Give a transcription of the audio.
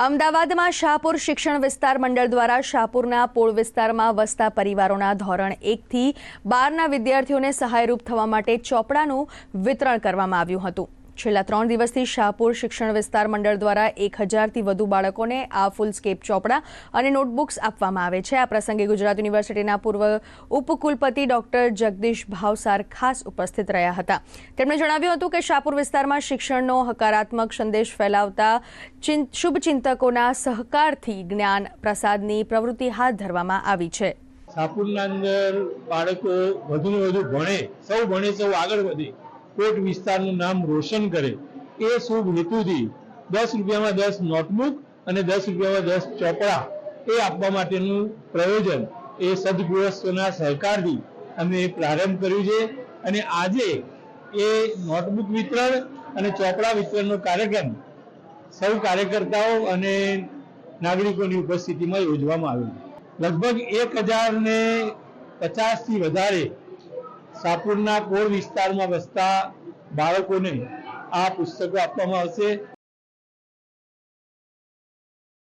અમદાવાદમાં શાહપુર શિક્ષણ વિસ્તાર મંડળ દ્વારા શાહપુરના પોળ વિસ્તારમાં વસતા પરિવારોના ધોરણ એકથી બારના વિદ્યાર્થીઓને સહાયરૂપ થવા માટે ચોપડાનું વિતરણ કરવામાં આવ્યું હતું. છેલ્લા ત્રણ દિવસથી શાહપુર શિક્ષણ વિસ્તાર મંડળ દ્વારા એક હજારથી વધુ બાળકોને આ ફૂલ સ્કેપ ચોપડા અને નોટબુક્સ આપવામાં આવે છે. આ પ્રસંગે ગુજરાત યુનિવર્સિટીના પૂર્વ ઉપકુલપતિ ડોક્ટર જગદીશ ભાવસાર ખાસ ઉપસ્થિત રહ્યા હતા. તેમણે જણાવ્યું હતું કે શાહપુર વિસ્તારમાં શિક્ષણનો હકારાત્મક સંદેશ ફેલાવતા શુભચિંતકોના સહકારથી જ્ઞાન પ્રસાદની પ્રવૃત્તિ હાથ ધરવામાં આવી છે. શાહપુરના અંદર બાળકો વધુને વધુ ભણે, સૌ ભણે, સૌ આગળ વધે. કોટ વિસ્તારનું નામ રોશન કરે એ શુભ હેતુથી દસ રૂપિયામાં દસ નોટબુક અને દસ રૂપિયામાં દસ ચોપડા એ આપવા માટેનું પ્રયોજન એ સદગૃહસ્થોના સહકારથી અમે પ્રારંભ કર્યું છે. અને આજે એ નોટબુક વિતરણ અને ચોપડા વિતરણનો કાર્યક્રમ સૌ કાર્યકર્તાઓ અને નાગરિકોની ઉપસ્થિતિમાં યોજવામાં આવ્યો લગભગ એક હજાર ને પચાસથી વધારે શાહપુરના કોળ વિસ્તારમાં વસતા બાળકોને આ પુસ્તકો આપવામાં આવશે.